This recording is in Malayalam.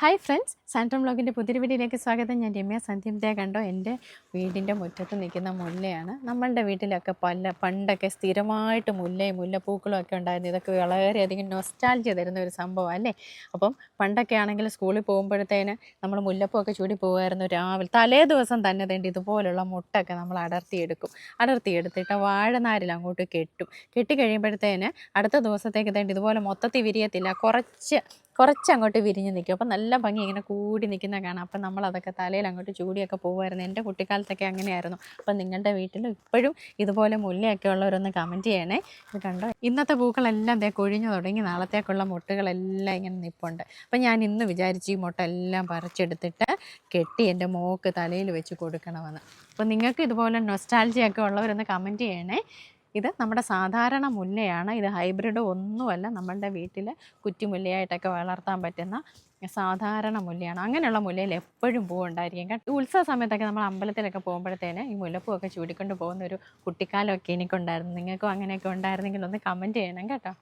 ഹായ് ഫ്രണ്ട്സ് സാൻട്രം ബ്ലോഗിന്റെ പുതിയൊരു വീഡിയോയിലേക്ക് സ്വാഗതം. ഞാൻ രമ്യ സന്ധ്യത്തെ കണ്ടോ എന്റെ വീടിന്റെ മുറ്റത്ത് നിൽക്കുന്ന മുല്ലയാണ്. നമ്മളുടെ വീട്ടിലൊക്കെ പല പണ്ടൊക്കെ സ്ഥിരമായിട്ട് മുല്ലയും മുല്ലപ്പൂക്കളും ഒക്കെ ഉണ്ടായിരുന്നു. ഇതൊക്കെ വളരെയധികം നൊസ്റ്റാൾജിയ തരുന്ന ഒരു സംഭവം അല്ലേ? അപ്പം പണ്ടൊക്കെ ആണെങ്കിൽ സ്കൂളിൽ പോകുമ്പോഴത്തേന് നമ്മൾ മുല്ലപ്പൂവൊക്കെ ചൂടി പോകുമായിരുന്നു രാവിലെ. തലേ ദിവസം തന്നെ തേണ്ടി ഇതുപോലുള്ള മുട്ടൊക്കെ നമ്മൾ അടർത്തിയെടുക്കും. അടർത്തിയെടുത്തിട്ട് വാഴനാരിൽ അങ്ങോട്ട് കെട്ടും. കെട്ടി കഴിയുമ്പോഴത്തേന് അടുത്ത ദിവസത്തേക്ക് തേണ്ടി ഇതുപോലെ മൊത്തത്തിൽ വിരിയത്തില്ല. കുറച്ച് കുറച്ച് അങ്ങോട്ട് വിരിഞ്ഞ് നിൽക്കും. അപ്പം നല്ല ഭംഗി ഇങ്ങനെ കൂടി നിൽക്കുന്ന കാണാം. അപ്പം നമ്മൾ അതൊക്കെ തലയിൽ അങ്ങോട്ട് ചൂടിയൊക്കെ പോകുമായിരുന്നു. എന്റെ കുട്ടിക്കാലത്തൊക്കെ അങ്ങനെയായിരുന്നു. അപ്പം നിങ്ങളുടെ വീട്ടിലും ഇപ്പോഴും ഇതുപോലെ മുല്ലയൊക്കെ ഉള്ളവരൊന്ന് കമന്റ് ചെയ്യണേ. ഇത് കണ്ടോ? ഇന്നത്തെ പൂക്കളെല്ലാം ദേ കൊഴിഞ്ഞു തുടങ്ങി. നാളത്തേക്കുള്ള മുട്ടുകളെല്ലാം ഇങ്ങനെ നിൽപ്പുണ്ട് അപ്പം ഞാൻ ഇന്ന് വിചാരിച്ചു ഈ മുട്ട എല്ലാം പറിച്ചെടുത്തിട്ട് കെട്ടി എന്റെ മോക്ക് തലയിൽ വെച്ച് കൊടുക്കണമെന്ന്. അപ്പം നിങ്ങൾക്ക് ഇതുപോലെ നൊസ്റ്റാൾജിയൊക്കെ ഉള്ളവരൊന്ന് കമന്റ് ചെയ്യണേ. ഇത് നമ്മുടെ സാധാരണ മുല്ലയാണ്. ഇത് ഹൈബ്രിഡ് ഒന്നുമല്ല. നമ്മളുടെ വീട്ടിൽ കുറ്റിമുല്ലയായിട്ടൊക്കെ വളർത്താൻ പറ്റുന്ന സാധാരണ മുല്ലയാണ്. അങ്ങനെയുള്ള മുല്ലയിൽ എപ്പോഴും പൂവുണ്ടായിരിക്കും കേട്ടോ ഉത്സവ സമയത്തൊക്കെ നമ്മൾ അമ്പലത്തിലൊക്കെ പോകുമ്പോഴത്തേന് ഈ മുല്ലപ്പൂവൊക്കെ ചൂടിക്കൊണ്ട് പോകുന്ന ഒരു കുട്ടിക്കാലമൊക്കെ എനിക്കുണ്ടായിരുന്നു. നിങ്ങൾക്കും അങ്ങനെയൊക്കെ ഉണ്ടായിരുന്നെങ്കിൽ ഒന്ന് കമന്റ് ചെയ്യണം കേട്ടോ.